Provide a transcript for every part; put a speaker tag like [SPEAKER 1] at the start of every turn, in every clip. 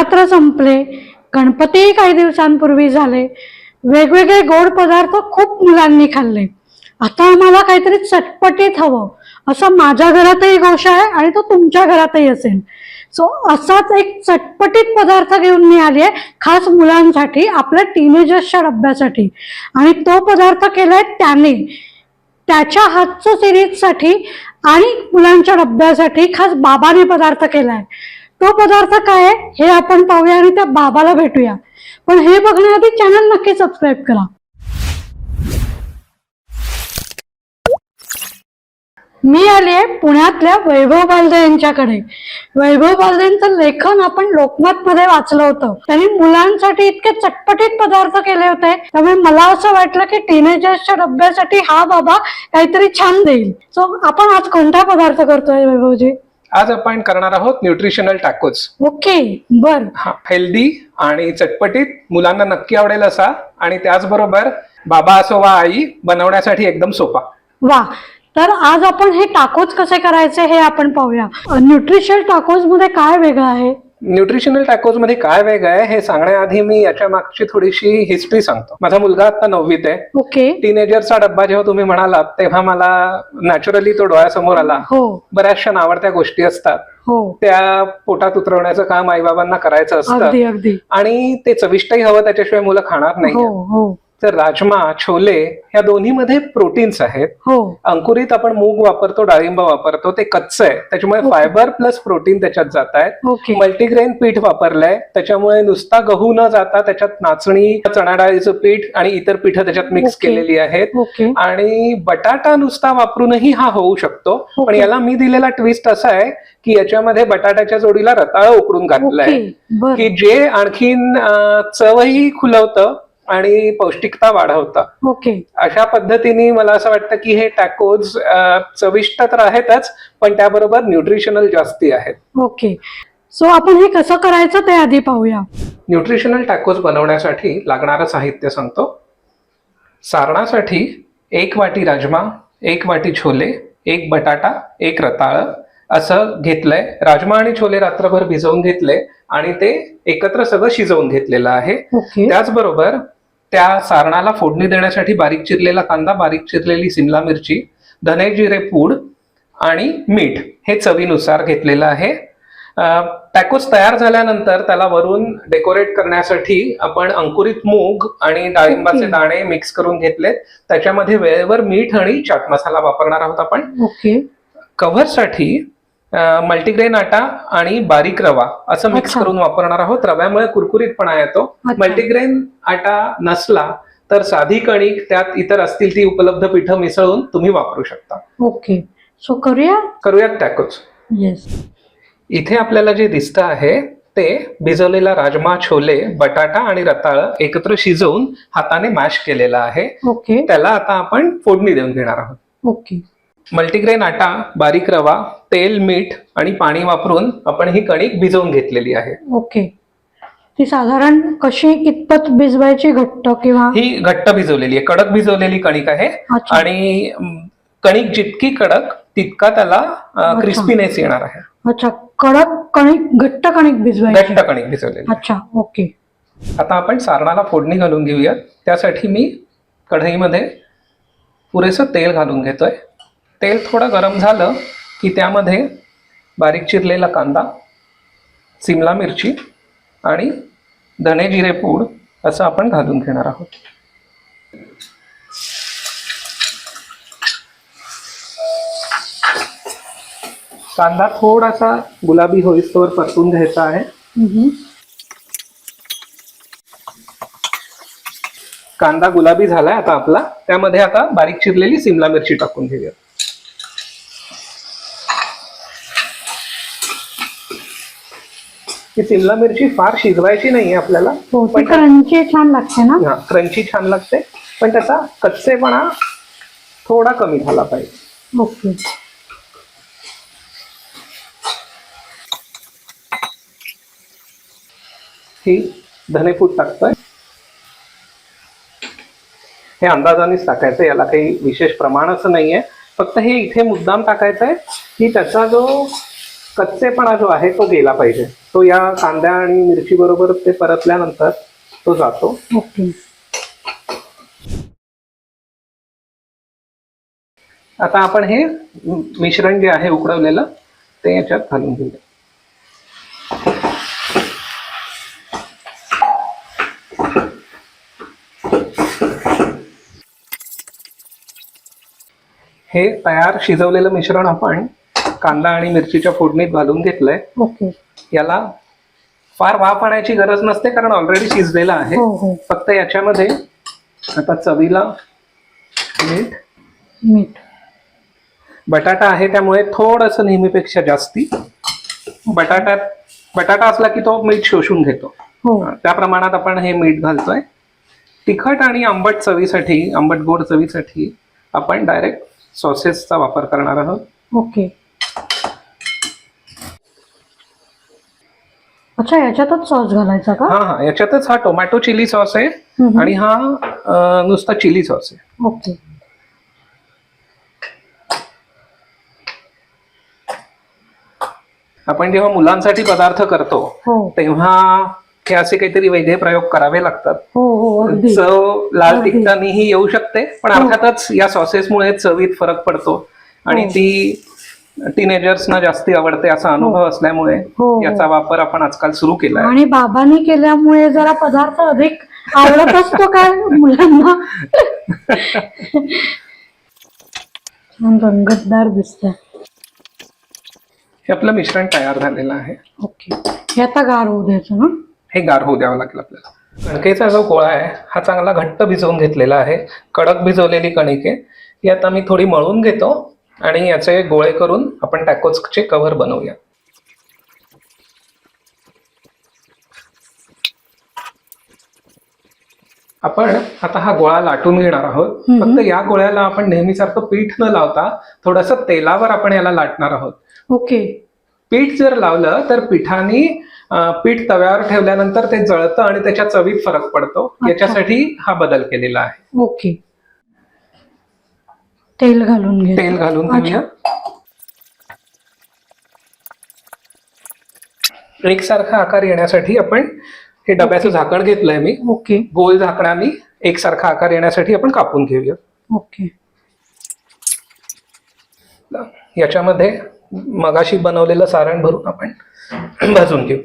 [SPEAKER 1] नवरात्र संपले गणपतीही काही दिवसांपूर्वी झाले. वेगवेगळे गोड पदार्थ खूप मुलांनी खाल्ले. आता आम्हाला काहीतरी चटपटीत हवं असं माझ्या घरातही गोष आहे आणि तो तुमच्या घरातही असेल. सो असाच एक चटपटीत पदार्थ घेऊन मी आली आहे खास मुलांसाठी आपल्या टीनेजर्सच्या डब्यासाठी. आणि तो पदार्थ केलाय त्याने. त्याच्या हातचं सिरीजसाठी आणि मुलांच्या डब्यासाठी खास बाबाने पदार्थ केलाय. तो पदार्थ काय आहे हे आपण पाहूया आणि त्या बाबाला भेटूया. पण हे बघण्याआधी चॅनल नक्की सबस्क्राईब करा. मी आले पुण्यातल्या वैभव बालदे यांच्याकडे. वैभव बालदेंचं लेखन आपण लोकमत मध्ये वाचलं होतं. त्यांनी मुलांसाठी इतके चटपटीत पदार्थ केले होते त्यामुळे मला असं वाटलं की टीनेजर्सच्या डब्यासाठी हा बाबा काहीतरी छान देईल. सो आपण आज कोणता पदार्थ करतोय वैभवजी?
[SPEAKER 2] आज आपण करणार आहोत न्यूट्रिशनल टॅकोज
[SPEAKER 1] ओके बर.
[SPEAKER 2] हा हेल्दी आणि चटपटीत मुलांना नक्की आवडेल असा आणि त्याचबरोबर बाबा असो वा आई बनवण्यासाठी एकदम सोपा.
[SPEAKER 1] वा तर आज आपण हे टाकोज कसे करायचे हे आपण पाहूया. न्यूट्रिशन टाकोजमध्ये काय वेगळं आहे?
[SPEAKER 2] न्यूट्रिशनल टॅकोजमध्ये काय वेगळं आहे हे सांगण्याआधी मी याच्या मागची थोडीशी हिस्ट्री सांगतो. माझा मुलगा आता नववीत आहे.
[SPEAKER 1] ओके
[SPEAKER 2] टीनेजरचा डब्बा जेव्हा तुम्ही म्हणालात तेव्हा मला नॅचरली तो डोळ्यासमोर आला.
[SPEAKER 1] हो.
[SPEAKER 2] बऱ्याचशा नावडत्या गोष्टी असतात.
[SPEAKER 1] हो.
[SPEAKER 2] त्या पोटात उतरवण्याचं काम आईबाबांना करायचं असतं.
[SPEAKER 1] अगदी अगदी.
[SPEAKER 2] आणि ते चविष्टही हवं त्याच्याशिवाय मुलं खाणार नाही.
[SPEAKER 1] हो हो.
[SPEAKER 2] तर राजमा छोले ह्या दोन्हीमध्ये प्रोटीन्स आहेत.
[SPEAKER 1] हो.
[SPEAKER 2] अंकुरित आपण मूग वापरतो डाळिंब वापरतो ते कच्चं आहे. त्याच्यामुळे. फायबर प्लस प्रोटीन त्याच्यात जात आहेत. मल्टीग्रेन पीठ वापरलंय. त्याच्यामुळे नुसता गहू न जाता त्याच्यात नाचणी चणा डाळीचं पीठ आणि इतर पीठ त्याच्यात मिक्स. केलेली आहेत. आणि बटाटा नुसता वापरूनही हा होऊ शकतो. पण. याला मी दिलेला ट्विस्ट असा आहे की याच्यामध्ये बटाट्याच्या जोडीला रताळ उकडून घातलंय. की जे आणखीन चवही खुलवतं आणि पौष्टिकता वाढवतं.
[SPEAKER 1] ओके.
[SPEAKER 2] अशा पद्धतीने मला असं वाटतं की हे टॅकोज चविष्ट तर आहेतच पण त्याबरोबर न्यूट्रिशनल जास्ती आहेत.
[SPEAKER 1] ओके. सो आपण हे कसं करायचं ते आधी पाहूया.
[SPEAKER 2] न्यूट्रिशनल टॅकोज बनवण्यासाठी लागणारं साहित्य सांगतो. सारणासाठी एक वाटी राजमा एक वाटी छोले एक बटाटा एक रताळ असं घेतलंय. राजमा आणि छोले रात्रभर भिजवून घेतले आणि ते एकत्र सगळं शिजवून घेतलेलं आहे. त्याचबरोबर त्या सारणाला फोडणी देण्यासाठी बारीक चिरलेला कांदा बारीक चिरलेली सिमला मिरची धने जिरे पूड आणि मीठ हे चवीनुसार घेतलेलं आहे. टॅकोस तयार झाल्यानंतर त्याला वरून डेकोरेट करण्यासाठी आपण अंकुरित मूग आणि डाळिंबाचे. दाणे मिक्स करून घेतलेत. त्याच्यामध्ये वेळेवर मीठ आणि चाट मसाला वापरणार आहोत आपण.
[SPEAKER 1] ओके.
[SPEAKER 2] कव्हरसाठी मल्टीग्रेन आटा आणि बारीक रवा असं मिक्स. करून वापरणार आहोत. रव्यामुळे कुरकुरीतपणा येतो. मल्टीग्रेन आटा नसला तर साधी कणिक त्यात इतर असतील ती उपलब्ध पीठं मिसळून तुम्ही वापरू शकता.
[SPEAKER 1] ओके. सो करूया?
[SPEAKER 2] करूयात टॅकोच
[SPEAKER 1] येस
[SPEAKER 2] इथे आपल्याला जे दिसतं आहे ते भिजवलेला राजमा छोले बटाटा आणि रताळ एकत्र शिजवून हाताने मॅश केलेला आहे.
[SPEAKER 1] ओके.
[SPEAKER 2] त्याला आता आपण फोडणी देऊन घेणार आहोत.
[SPEAKER 1] ओके.
[SPEAKER 2] मल्टीग्रेन आटा बारीक रवा तेल मीठ आणि पाणी वापरून आपण ही कणिक भिजवून घेतलेली आहे.
[SPEAKER 1] ओके. ती साधारण कशी कितपत भिजवायची घट्ट किंवा?
[SPEAKER 2] ही घट्ट भिजवलेली आहे. कडक भिजवलेली कणिक आहे.
[SPEAKER 1] अच्छा.
[SPEAKER 2] आणि अम, कणिक जितकी कडक तितका त्याला. क्रिस्पीनेस येणार आहे.
[SPEAKER 1] अच्छा. कडक कणिक घट्ट कणिक भिजवायची.
[SPEAKER 2] घट्ट कणिक भिजवलेली
[SPEAKER 1] अच्छा. ओके.
[SPEAKER 2] आता आपण सारणाला फोडणी घालून घेऊयात. त्यासाठी मी कढईमध्ये पुरेसं तेल घालून घेतोय. तेल थोडं गरम झालं की त्यामध्ये बारीक चिरलेला कांदा सिमला मिरची आणि धने जिरे पूड असं आपण घालून घेणार आहोत. कांदा थोडासा गुलाबी होईस्तोवर परतून घ्यायचा आहे. कांदा गुलाबी झालाय आता आपला. त्यामध्ये आता बारीक चिरलेली सिमला मिरची टाकून घेऊया ही सिमला मिरची फार शिजवायची नाहीये आपल्याला
[SPEAKER 1] हो ती
[SPEAKER 2] पण
[SPEAKER 1] क्रंची छान लागते ना?
[SPEAKER 2] हा क्रंची छान लागते पण त्याचा कच्चेपणा थोडा कमी झाला पाहिजे.
[SPEAKER 1] ओके.
[SPEAKER 2] ही धनेपूड टाकतोय. हे अंदाजानेच टाकायचं याला काही विशेष प्रमाण असं नाहीये. फक्त हे इथे मुद्दाम टाकायचं आहे की त्याचा जो कच्चेपणा जो आहे तो गेला पाहिजे. तो या कांद्या आणि मिरची बरोबर ते परतल्यानंतर तो जातो.
[SPEAKER 1] ओके.
[SPEAKER 2] आता आपण हे मिश्रण जे आहे उकडवलेलं ते याच्यात घालून घेऊया. हे तयार शिजवलेलं मिश्रण आपण कांदा आणि मिरचीच्या फोडणीत घालून घेतलंय.
[SPEAKER 1] ओके.
[SPEAKER 2] याला फार वाफ आणायची गरज नसते कारण ऑलरेडी शिजलेलं आहे.
[SPEAKER 1] हो हो.
[SPEAKER 2] फक्त याच्यामध्ये आता चवीला मीठ.
[SPEAKER 1] मीठ.
[SPEAKER 2] बटाटा आहे त्यामुळे थोडंसं नेहमीपेक्षा जास्ती. बटाट्यात बटाटा असला की तो मीठ शोषून घेतो.
[SPEAKER 1] हो.
[SPEAKER 2] त्या प्रमाणात आपण हे मीठ घालतोय. तिखट आणि आंबट चवीसाठी आंबट गोड चवीसाठी आपण डायरेक्ट सॉसेसचा वापर करणार आहोत.
[SPEAKER 1] ओके. अच्छा याच्यातच सॉस घालायचा का
[SPEAKER 2] हा हा याच्यातच हा टोमॅटो चिली सॉस आहे
[SPEAKER 1] हम्म.
[SPEAKER 2] आणि हा अं, नुसता चिली सॉस आहे
[SPEAKER 1] ओके
[SPEAKER 2] आपण जेव्हा मुलांसाठी पदार्थ करतो
[SPEAKER 1] हो
[SPEAKER 2] तेव्हा हे असे काहीतरी वेगळे प्रयोग करावे लागतात
[SPEAKER 1] हो हो अगदी
[SPEAKER 2] चव लाल
[SPEAKER 1] अगदी.
[SPEAKER 2] तिखटानेही येऊ शकते पण. अर्थातच या सॉसेसमुळे चवीत फरक पडतो आणि. ती टीनेजर्सना जास्ती आवडते असा अनुभव असल्यामुळे
[SPEAKER 1] हो, हो.
[SPEAKER 2] याचा वापर आपण आजकाल सुरू केलाय.
[SPEAKER 1] आणि बाबांनी केल्यामुळे जरा पदार्थ अधिक आवडत असतो काय मुलांना? छान रंगतदार दिसत
[SPEAKER 2] हे आपलं मिश्रण तयार झालेलं आहे.
[SPEAKER 1] ओके. हे आता गार होऊ द्यायचं ना?
[SPEAKER 2] हे गार होऊ द्यावं लागेल आपल्याला. कणकेचा जो गोळा आहे हा चांगला घट्ट भिजवून घेतलेला आहे. कडक भिजवलेली कणिक. आहे ही आता मी थोडी मळून घेतो. आणि याचे गोळे करून आपण टॅकोजचे कव्हर बनवूया. आपण आता हा गोळा लाटून घेणार आहोत. फक्त या गोळ्याला आपण नेहमीसारखं पीठ न लावता थोडस तेलावर आपण याला लाटणार आहोत.
[SPEAKER 1] ओके.
[SPEAKER 2] पीठ जर लावलं तर पिठाने पीठ तव्यावर ठेवल्यानंतर ते जळतं आणि त्याच्या चवीत फरक पडतो. याच्यासाठी हा बदल केलेला आहे.
[SPEAKER 1] ओके. तेल घालून घे
[SPEAKER 2] तेल घालून. घेऊया. एकसारखा आकार येण्यासाठी आपण हे डब्याचं झाकण घेतलंय मी.
[SPEAKER 1] ओके.
[SPEAKER 2] गोल झाकणाने एकसारखा आकार येण्यासाठी आपण कापून घेऊया.
[SPEAKER 1] ओके.
[SPEAKER 2] याच्यामध्ये मगाशी बनवलेलं सारण भरून आपण भाजून घेऊ.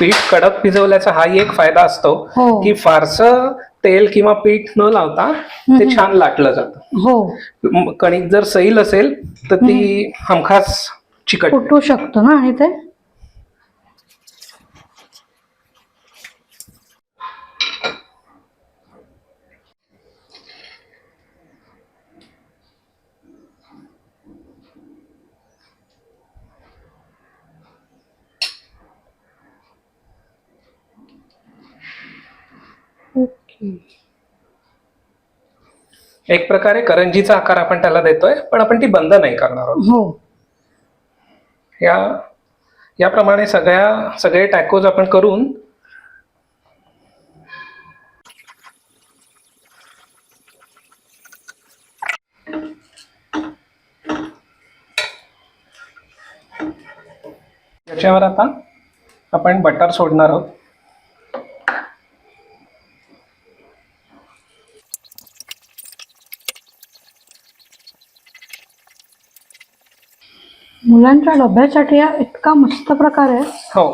[SPEAKER 2] पीठ कडक भिजवल्याचा हाही एक फायदा असतो
[SPEAKER 1] हो.
[SPEAKER 2] की फारसं तेल किंवा पीठ न लावता ते छान लाटलं जातं.
[SPEAKER 1] हो.
[SPEAKER 2] कणिक जर सैल असेल तर ती हमखास चिकट.
[SPEAKER 1] फुटू शकतो ना आणि ते?
[SPEAKER 2] एक प्रकारे करंजीचा आकार आपण त्याला देतोय पण आपण ती बंद नाही करणार आहोत.
[SPEAKER 1] हो.
[SPEAKER 2] या याप्रमाणे सगळ्या सगळे टॅकोज आपण करून याच्यावर आता आपण बटर सोडणार आहोत.
[SPEAKER 1] मुलांच्या डब्यासाठी हा इतका मस्त प्रकार आहे.
[SPEAKER 2] हो.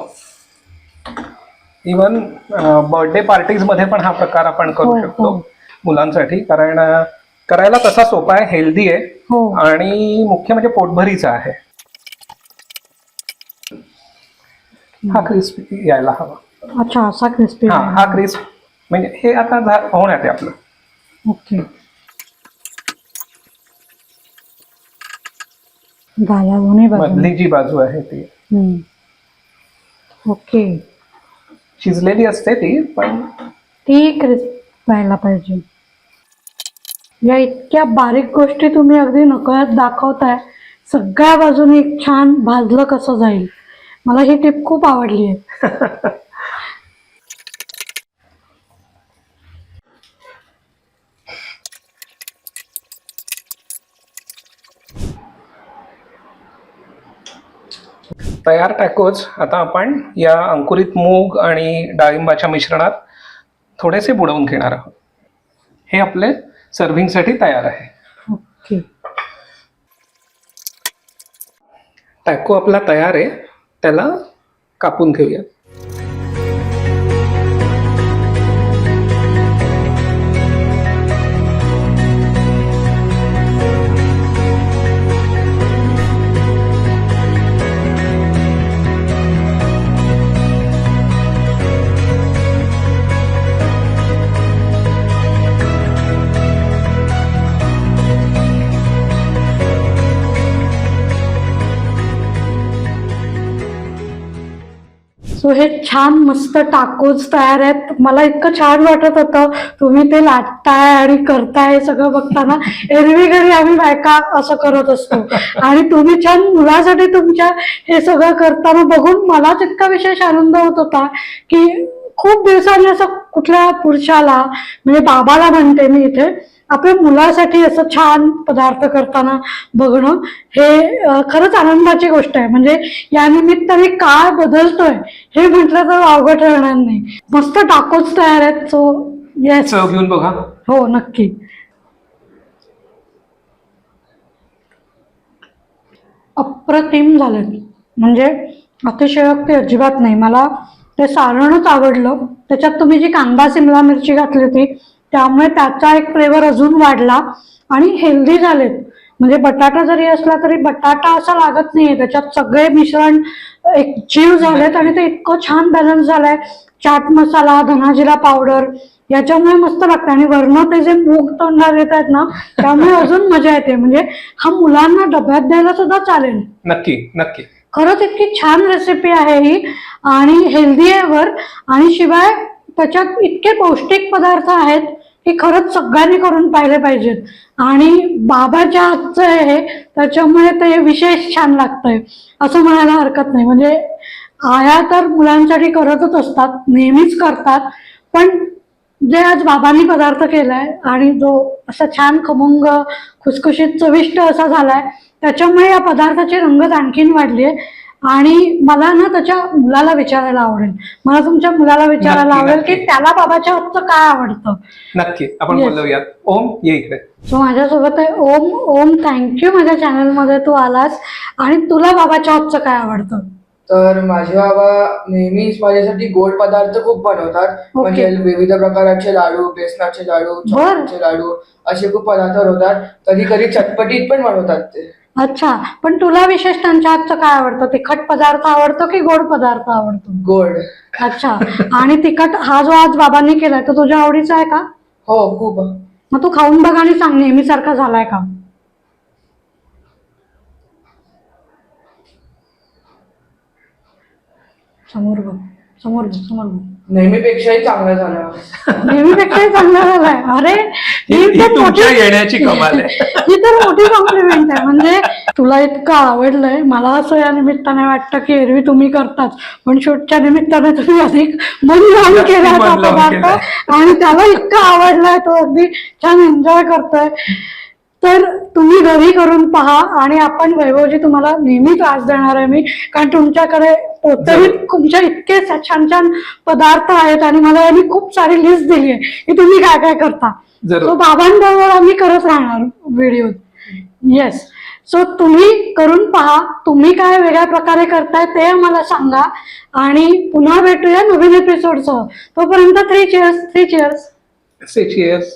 [SPEAKER 2] इवन बर्थडे पार्टीजमध्ये पण हा प्रकार आपण करू
[SPEAKER 1] हो,
[SPEAKER 2] शकतो
[SPEAKER 1] हो.
[SPEAKER 2] मुलांसाठी. कारण करायला तसा सोपा आहे हेल्दी आहे
[SPEAKER 1] हो.
[SPEAKER 2] आणि मुख्य म्हणजे पोटभरीचा आहे. हा क्रिस्पी यायला हवा.
[SPEAKER 1] अच्छा असा क्रिस्पी
[SPEAKER 2] हा हा क्रिस्प म्हणजे हे आता होण्यात आहे आपलं.
[SPEAKER 1] ओके. झाला दोन्ही
[SPEAKER 2] मधली जी बाजू आहे ती.
[SPEAKER 1] ओके.
[SPEAKER 2] शिजलेली असते ती पण
[SPEAKER 1] ती क्रिस्प व्हायला पाहिजे. या इतक्या बारीक गोष्टी तुम्ही अगदी नकळत दाखवताय. सगळ्या बाजूने एक छान भाजलं कसं जाईल? मला ही टिप खूप आवडली आहे.
[SPEAKER 2] तयार टॅकोज आता आपण या अंकुरित मूग आणि डाळिंबाच्या मिश्रणात थोडेसे बुडवून घेणार आहोत. हे आपले सर्व्हिंगसाठी तयार आहे.
[SPEAKER 1] ओके.
[SPEAKER 2] टॅको आपला तयार आहे. त्याला कापून घेऊया
[SPEAKER 1] हे छान मस्त टाकोज तयार आहेत. मला इतकं छान वाटत होतं. तुम्ही ते लाटताय आणि करताय सगळं बघताना. एरवी घरी आम्ही बायका असं करत असतो. आणि तुम्ही छान मुलासाठी तुमच्या हे सगळं करताना बघून मलाच इतका विशेष आनंद होत होता की खूप दिवसांनी असं कुठल्या पुरुषाला म्हणजे बाबाला म्हणते मी इथे आपल्या मुलासाठी असं छान पदार्थ करताना बघणं हे खरंच आनंदाची गोष्ट आहे. म्हणजे या निमित्ताने काळ बदलतोय हे म्हटलं तर अवघड ठरणार नाही. मस्त टाकोच तयार आहेत सो येस
[SPEAKER 2] घेऊन बघा.
[SPEAKER 1] हो नक्की. अप्रतिम झालं. म्हणजे अतिशयोक्ती अजिबात नाही. मला ते सारणच आवडलं. त्याच्यात तुम्ही जी कांदा सिमला मिरची घातली होती त्यामुळे त्याचा एक फ्लेवर अजून वाढला आणि हेल्दी झालेत. म्हणजे बटाटा जरी असला तरी बटाटा असा लागत नाहीये. त्याच्यात सगळे मिश्रण एक जीव झालेत आणि ते इतकं छान बॅलन्स झालंय. चाट मसाला धनाजिरा पावडर याच्यामुळे मस्त लागतं आणि वरनं ते जे मूग तोंडात येत आहेत ना त्यामुळे अजून मजा येते. म्हणजे हा मुलांना डब्यात द्यायला सुद्धा चालेल.
[SPEAKER 2] नक्की नक्की.
[SPEAKER 1] खरंच इतकी छान रेसिपी आहे ही. आणि हेल्दी आहे वर. आणि शिवाय त्याच्यात इतके पौष्टिक पदार्थ आहेत की खरंच सगळ्यांनी करून पाहिले पाहिजेत. आणि बाबाच्या हातचं आहे हे त्याच्यामुळे ते विशेष छान लागतंय. असं म्हणायला हरकत नाही. म्हणजे आया तर मुलांसाठी करतच असतात नेहमीच करतात पण जे आज बाबांनी पदार्थ केलाय आणि जो असा छान खमंग खुसखुशीत चविष्ट असा झालाय त्याच्यामुळे या पदार्थाची रंगत आणखीन वाढली आहे आणि मला ना त्याच्या मुलाला विचारायला आवडेल. मला तुमच्या मुलाला विचारायला आवडेल. की त्याला बाबाच्या हातचं काय आवडतं?
[SPEAKER 2] नक्की आपण. बोलूयात. ओम ये इकडे.
[SPEAKER 1] सो माझ्यासोबत आहे ओम. ओम थँक्यू माझ्या चॅनलमध्ये तू आलास. आणि तुला बाबाच्या हातचं काय आवडतं?
[SPEAKER 3] तर माझे बाबा नेहमीच माझ्यासाठी गोड पदार्थ खूप बनवतात. म्हणजे विविध प्रकारचे लाडू बेसनाचे लाडू चॉकलेटचे लाडू असे खूप पदार्थ बनवतात. कधी कधी चटपटीत पण बनवतात ते.
[SPEAKER 1] अच्छा पण तुला विशेष त्यांच्या हातचं काय आवडतं? तिखट पदार्थ आवडतो की गोड पदार्थ आवडतो?
[SPEAKER 3] गोड.
[SPEAKER 1] अच्छा आणि तिखट हा जो आज बाबांनी केलाय तो तुझ्या आवडीचा आहे का?
[SPEAKER 3] हो खूप.
[SPEAKER 1] मग तू खाऊन बघ आणि सांग नेहमीसारखा झालाय का? समोर बघ समोर बघ समोर बघ.
[SPEAKER 3] नेहमीपेक्षाही चांगलं झालं.
[SPEAKER 1] नेहमीपेक्षाही चांगला झालाय. अरे
[SPEAKER 2] ही
[SPEAKER 1] तर
[SPEAKER 2] तुमच्या
[SPEAKER 1] मोठी
[SPEAKER 2] येण्याची कमाल आहे.
[SPEAKER 1] ही तर मोठी कॉम्प्लिमेंट आहे. म्हणजे तुला इतकं आवडलंय. मला असं या निमित्ताने वाटतं की एरवी तुम्ही करताच. पण शूटच्या निमित्ताने तुम्ही अधिक मन लावून केला
[SPEAKER 2] मन लावून
[SPEAKER 1] पदार्थ.
[SPEAKER 2] केलाय.
[SPEAKER 1] आणि त्याला इतका आवडलाय तो अगदी छान एन्जॉय करतोय. तर तुम्ही घरी करून पहा आणि आपण वैभवजी तुम्हाला नेहमी त्रास देणार आहे मी. कारण तुमच्याकडे तरी तुमच्या इतके छान छान पदार्थ आहेत आणि मला यांनी खूप सारी लिस्ट दिली आहे की तुम्ही काय काय करता. So, बाबांबरोबर आम्ही करत राहणार व्हिडिओ येस सो तुम्ही करून पहा. तुम्ही काय वेगळ्या प्रकारे करताय ते आम्हाला सांगा. आणि पुन्हा भेटूया नवीन एपिसोडसह तोपर्यंत three chairs three chairs
[SPEAKER 2] Say cheers.